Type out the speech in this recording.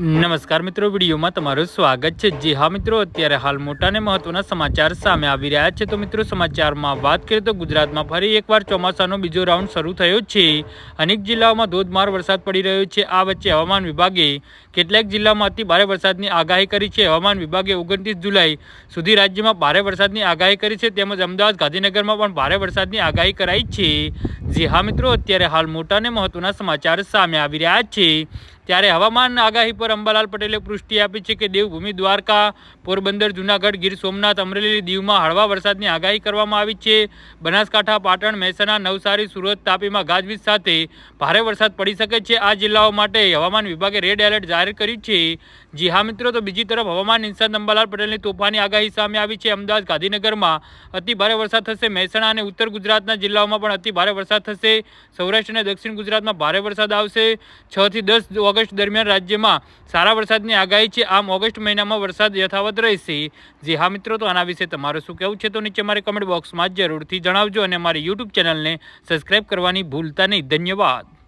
નમસ્કાર મિત્રો, વિડીયોમાં તમારું સ્વાગત છે. જી હા મિત્રો, અત્યારે હાલ મોટા અને મહત્વના સમાચાર સામે આવી રહ્યા છે. તો મિત્રો, સમાચારમાં વાત કરીએ તો ગુજરાતમાં ફરી એકવાર ચોમાસાનો બીજો રાઉન્ડ શરૂ થયો છે. અનેક જિલ્લાઓમાં ધોધમાર વરસાદ પડી રહ્યો છે. આ વચ્ચે હવામાન વિભાગે કેટલાક જિલ્લામાં અતિ ભારે વરસાદની આગાહી કરી છે. હવામાન વિભાગે ઓગણત્રીસ જુલાઈ સુધી રાજ્યમાં ભારે વરસાદની આગાહી કરી છે. તેમજ અમદાવાદ, ગાંધીનગરમાં પણ ભારે વરસાદની આગાહી કરાઈ છે. જી હા મિત્રો, અત્યારે હાલ મોટા અને મહત્વના સમાચાર સામે આવી રહ્યા છે. ત્યારે હવામાન આગાહી પર અંબાલાલ પટેલે પુષ્ટિ આપી છે કે દેવભૂમિ દ્વારકા, પોરબંદર, જૂનાગઢ, ગીર સોમનાથ, અમરેલી, દીવમાં હળવા વરસાદની આગાહી કરવામાં આવી છે. બનાસકાંઠા, પાટણ, મહેસાણા, નવસારી, સુરત, તાપીમાં ગાજવીજ સાથે ભારે વરસાદ પડી શકે છે. આ જિલ્લાઓ માટે હવામાન વિભાગે રેડ એલર્ટ જાહેર કર્યું છે. જી હા મિત્રો, તો બીજી તરફ હવામાન નિષ્ણાત અંબાલાલ પટેલની તોફાની આગાહી સામે આવી છે. અમદાવાદ, ગાંધીનગરમાં અતિ ભારે વરસાદ થશે. મહેસાણા અને ઉત્તર ગુજરાતના જિલ્લાઓમાં પણ અતિ ભારે વરસાદ થશે. સૌરાષ્ટ્ર અને દક્ષિણ ગુજરાતમાં ભારે વરસાદ આવશે. છથી દસ ઓગસ્ટ દરમિયાન રાજ્યમાં સારા વરસાદની આગાહી છે. આમ ઓગસ્ટ મહિનામાં વરસાદ યથાવત રહેશે. જે હા મિત્રો, તો આના વિશે તમારું શું કહેવું છે તો નીચે મારે કમેન્ટ બોક્સમાં જરૂરથી જણાવજો અને મારી યુટ્યુબ ચેનલને સબસ્ક્રાઇબ કરવાની ભૂલતા નહીં. ધન્યવાદ.